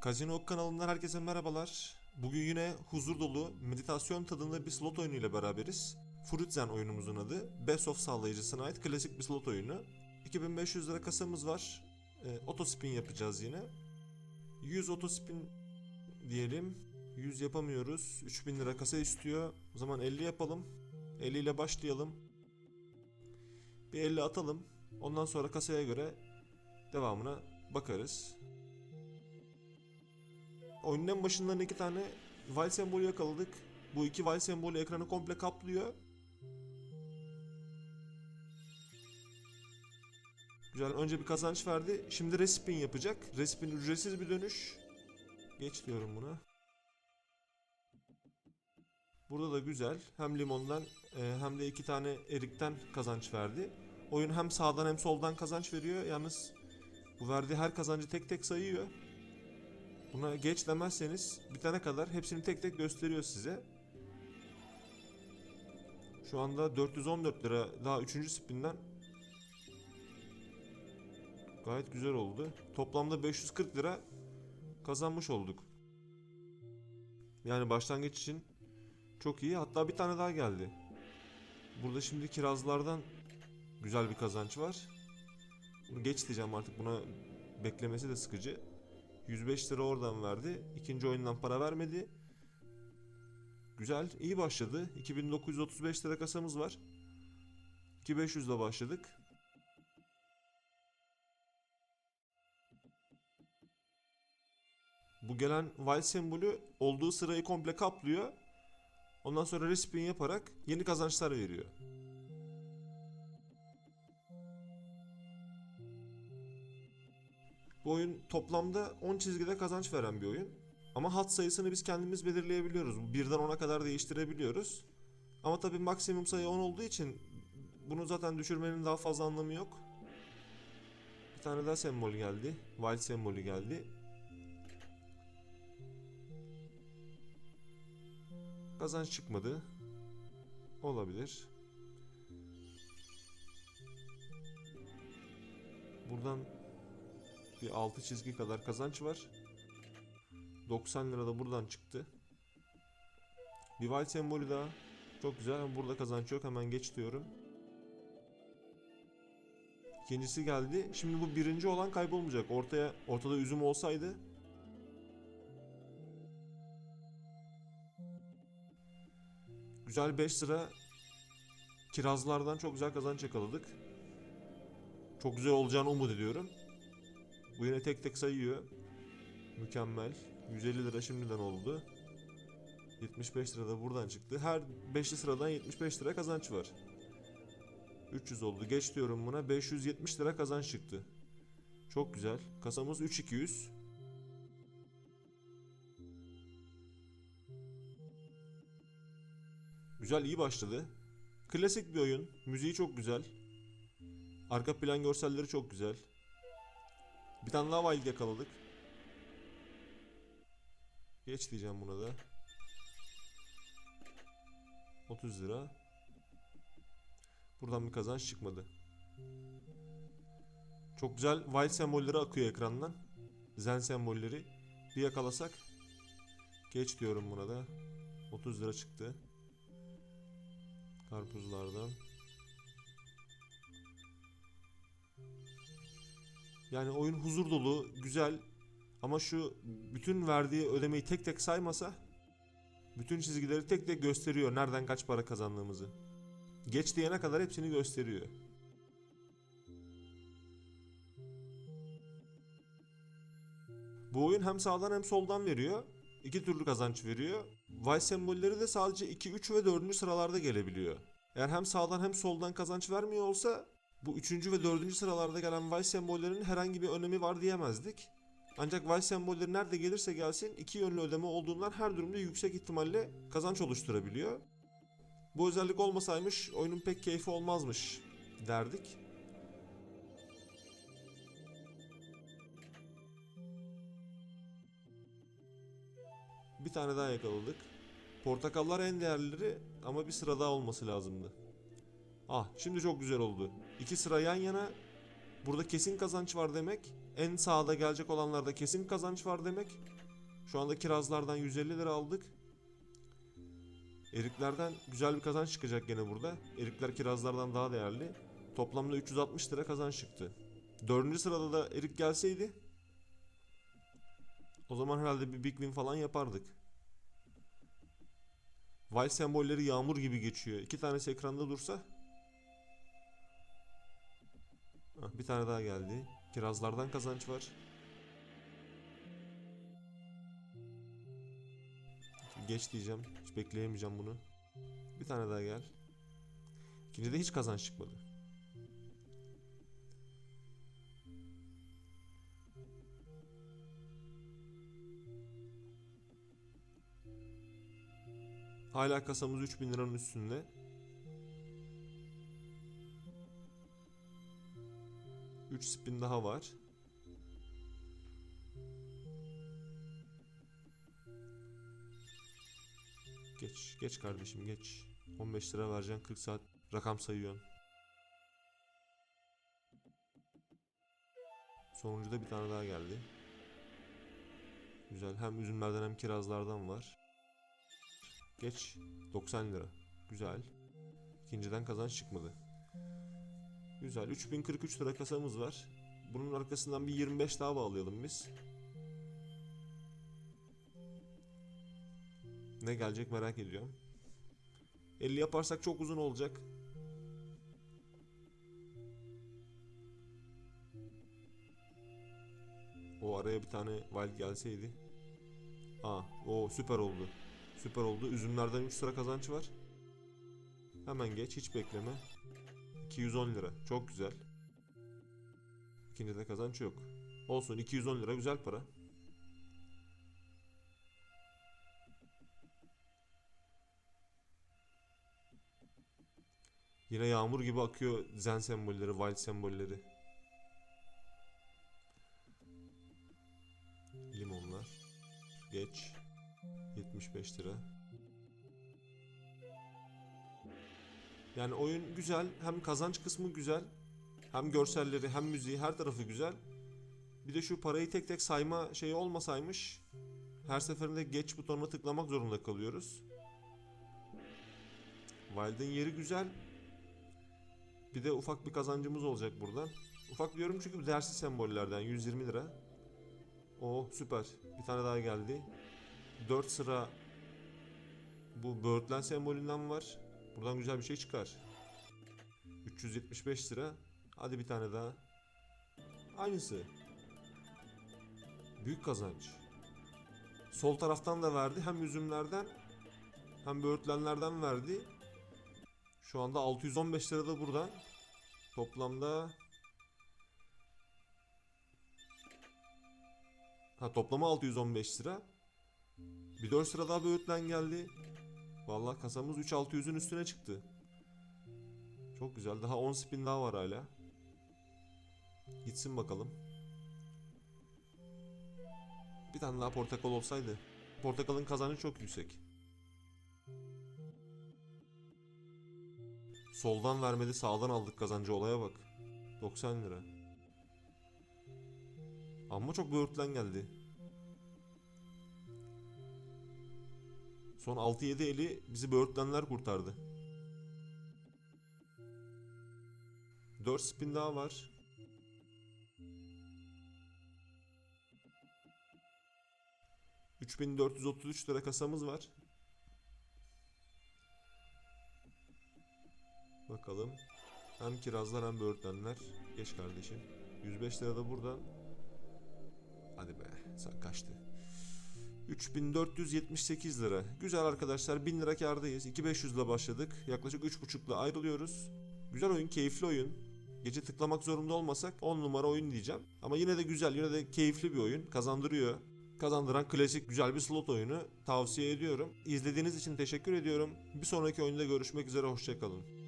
Kazino kanalından herkese merhabalar. Bugün yine huzur dolu, meditasyon tadında bir slot oyunu ile beraberiz. Fruitzen oyunumuzun adı. Best of sağlayıcısına ait klasik bir slot oyunu. 2500 lira kasamız var. E, otospin yapacağız yine. 100 otospin diyelim. 100 yapamıyoruz. 3000 lira kasa istiyor. O zaman 50 yapalım. 50 ile başlayalım. Bir 50 atalım. Ondan sonra kasaya göre devamına bakarız. Oyunun en başından iki tane val sembolü yakaladık. Bu iki val sembolü ekranı komple kaplıyor. Güzel. Önce bir kazanç verdi. Şimdi respin yapacak. Respin ücretsiz bir dönüş. Geç diyorum buna. Burada da güzel. Hem limondan e, hem de iki tane erikten kazanç verdi. Oyun hem sağdan hem soldan kazanç veriyor. Yalnız bu verdiği her kazancı tek tek sayıyor. Buna geç demezseniz bitene kadar hepsini tek tek gösteriyor size. Şu anda 414 lira daha 3. spinden gayet güzel oldu. Toplamda 540 lira kazanmış olduk. Yani başlangıç için çok iyi. Hatta bir tane daha geldi. Burada şimdi kirazlardan güzel bir kazanç var. Bunu geç diyeceğim artık buna beklemesi de sıkıcı. 105 lira oradan verdi. İkinci oyundan para vermedi. Güzel, iyi başladı. 2935 lira kasamız var. 2500 ile başladık. Bu gelen white sembolü olduğu sırayı komple kaplıyor. Ondan sonra respin yaparak yeni kazançlar veriyor. Bu oyun toplamda 10 çizgide kazanç veren bir oyun. Ama hat sayısını biz kendimiz belirleyebiliyoruz. Birden 10'a kadar değiştirebiliyoruz. Ama tabii maksimum sayı 10 olduğu için bunu zaten düşürmenin daha fazla anlamı yok. Bir tane daha sembol geldi. Wild sembolü geldi. Kazanç çıkmadı. Olabilir. Buradan bir 6 çizgi kadar kazanç var. 90 lira da buradan çıktı. Bir wild sembolü daha. Çok güzel burada kazanç yok. Hemen geç diyorum. İkincisi geldi. Şimdi bu birinci olan kaybolmayacak. Ortaya ortada üzüm olsaydı Güzel 5 lira kirazlardan çok güzel kazanç yakaladık. Çok güzel olacağını umut ediyorum. Bu yine tek tek sayıyor. Mükemmel. 150 lira şimdiden oldu. 75 lira da buradan çıktı. Her 5'li sıradan 75 lira kazanç var. 300 oldu. Geç diyorum buna. 570 lira kazanç çıktı. Çok güzel. Kasamız 3200. Güzel iyi başladı. Klasik bir oyun. Müziği çok güzel. Arka plan görselleri çok güzel. Bir tane daha wild yakaladık. Geç diyeceğim buna da. 30 lira. Buradan bir kazanç çıkmadı. Çok güzel wild sembolleri akıyor ekrandan. Zen sembolleri. Bir yakalasak. Geç diyorum buna da. 30 lira çıktı. Karpuzlardan. Yani oyun huzur dolu, güzel ama şu bütün verdiği ödemeyi tek tek saymasa bütün çizgileri tek tek gösteriyor nereden kaç para kazandığımızı. Geç diyene kadar hepsini gösteriyor. Bu oyun hem sağdan hem soldan veriyor. İki türlü kazanç veriyor. Vice sembolleri de sadece 2, 3 ve 4. sıralarda gelebiliyor. Eğer hem sağdan hem soldan kazanç vermiyor olsa bu 3. ve 4. sıralarda gelen Vice sembollerinin herhangi bir önemi var diyemezdik. Ancak Vice sembolleri nerede gelirse gelsin iki yönlü ödeme olduğundan her durumda yüksek ihtimalle kazanç oluşturabiliyor. Bu özellik olmasaymış oyunun pek keyfi olmazmış derdik. Bir tane daha yakaladık. Portakallar en değerlileri ama bir sıra daha olması lazımdı. Ah şimdi çok güzel oldu. İki sıra yan yana. Burada kesin kazanç var demek. En sağda gelecek olanlarda kesin kazanç var demek. Şu anda kirazlardan 150 lira aldık. Eriklerden güzel bir kazanç çıkacak gene burada. Erikler kirazlardan daha değerli. Toplamda 360 lira kazanç çıktı. Dördüncü sırada da erik gelseydi o zaman herhalde bir big win falan yapardık. Wild sembolleri yağmur gibi geçiyor. İki tanesi ekranda dursa. Bir tane daha geldi. Kirazlardan kazanç var. Geç diyeceğim. Hiç bekleyemeyeceğim bunu. Bir tane daha gel. İkincide hiç kazanç çıkmadı. Hala kasamız 3000 liranın üstünde. Üç spin daha var. Geç, geç kardeşim geç. 15 lira vereceksin 40 saat rakam sayıyorsun. Sonuncuda bir tane daha geldi. Güzel. Hem üzümlerden hem kirazlardan var. Geç. 90 lira. Güzel. İkinciden kazanç çıkmadı. Güzel. 3043 lira kasamız var. Bunun arkasından bir 25 daha bağlayalım biz. Ne gelecek merak ediyorum. 50 yaparsak çok uzun olacak. O araya bir tane wild gelseydi. Aa, o süper oldu. Süper oldu. Üzümlerden 3 sıra kazanç var. Hemen geç, hiç bekleme. 210 lira. Çok güzel. İkincide kazanç yok. Olsun 210 lira güzel para. Yine yağmur gibi akıyor zen sembolleri, wild sembolleri. Limonlar. Geç. 75 lira. Yani oyun güzel. Hem kazanç kısmı güzel. Hem görselleri hem müziği her tarafı güzel. Bir de şu parayı tek tek sayma şeyi olmasaymış. Her seferinde geç butonuna tıklamak zorunda kalıyoruz. Wild'in yeri güzel. Bir de ufak bir kazancımız olacak buradan. Ufak diyorum çünkü değersiz sembollerden 120 lira. Oh süper. Bir tane daha geldi. 4 sıra bu Birdland sembolünden var. Buradan güzel bir şey çıkar. 375 lira. Hadi bir tane daha. Aynısı. Büyük kazanç. Sol taraftan da verdi. Hem üzümlerden hem böğürtlenlerden verdi. Şu anda 615 lira da buradan. Toplamda Ha toplama 615 lira. Bir 4 sıra daha böğürtlen geldi. Vallahi kasamız 3600'ün üstüne çıktı. Çok güzel. Daha 10 spin daha var hala. Gitsin bakalım. Bir tane daha portakal olsaydı. Portakalın kazancı çok yüksek. Soldan vermedi sağdan aldık kazancı olaya bak. 90 lira. Ama çok böğürtlen geldi. Son 6-7 eli bizi böğürtlenler kurtardı. 4 spin daha var. ...3433 lira kasamız var. Bakalım. Hem kirazlar hem böğürtlenler. Geç kardeşim. 105 lira da buradan. Hadi be. Sen kaçtı. 3478 lira. Güzel arkadaşlar 1000 lira kardayız. 2500 ile başladık. Yaklaşık 3.5 ile ayrılıyoruz. Güzel oyun, keyifli oyun. Gece tıklamak zorunda olmasak 10 numara oyun diyeceğim. Ama yine de güzel, yine de keyifli bir oyun. Kazandırıyor. Kazandıran klasik güzel bir slot oyunu tavsiye ediyorum. İzlediğiniz için teşekkür ediyorum. Bir sonraki oyunda görüşmek üzere hoşçakalın.